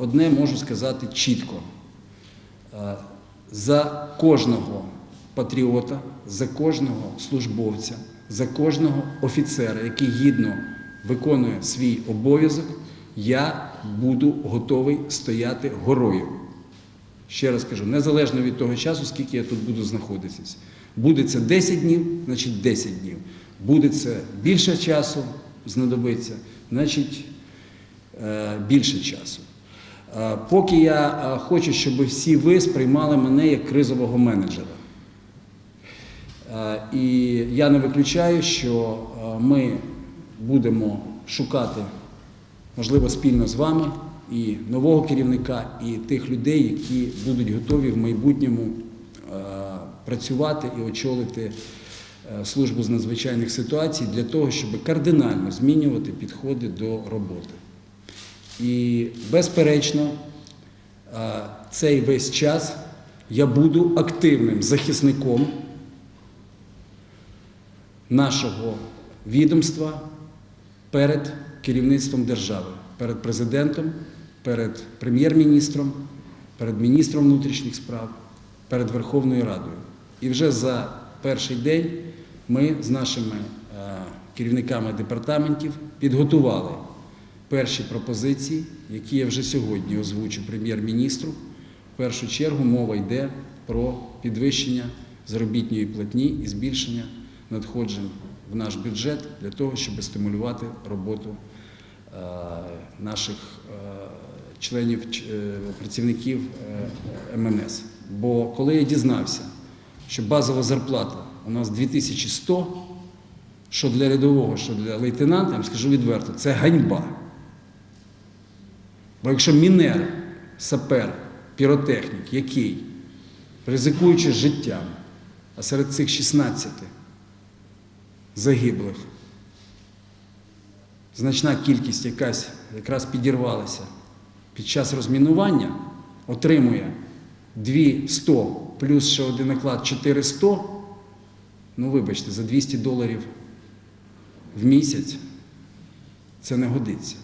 одне можу сказати чітко. Е, За кожного патріота, за кожного службовця, за кожного офіцера, який гідно виконує свій обов'язок, я буду готовий стояти горою. Ще раз кажу, незалежно від того часу, скільки я тут буду знаходитися. Буде це 10 днів, значить 10 днів. Буде це більше часу знадобиться, значить е, більше часу. Е, Поки я е, хочу, щоб всі ви сприймали мене як кризового менеджера. Е, І я не виключаю, що ми будемо шукати, можливо, спільно з вами і нового керівника, і тих людей, які будуть готові в майбутньому працювати і очолити службу з надзвичайних ситуацій для того, щоб кардинально змінювати підходи до роботи. І безперечно, е, цей весь час я буду активним захисником нашого відомства перед керівництвом держави, перед президентом, перед прем'єр-міністром, перед міністром внутрішніх справ, перед Верховною Радою. І вже за перший день ми з нашими е, керівниками департаментів підготували перші пропозиції, які я вже сьогодні озвучу прем'єр-міністру. В першу чергу мова йде про підвищення заробітної платні і збільшення надходжень в наш бюджет для того, щоб стимулювати роботу е, наших е, членів е, працівників МНС. Бо коли я дізнався, що базова зарплата у нас 2100, що для рядового, що для лейтенанта, я вам скажу відверто, це ганьба. Бо якщо мінер, сапер, піротехнік, який, ризикуючи життям, а серед цих 16 загиблих, значна кількість якась якраз підірвалася під час розмінування, отримує 200 плюс ще один наклад 400, ну вибачте, за 200 доларів в місяць це не годиться.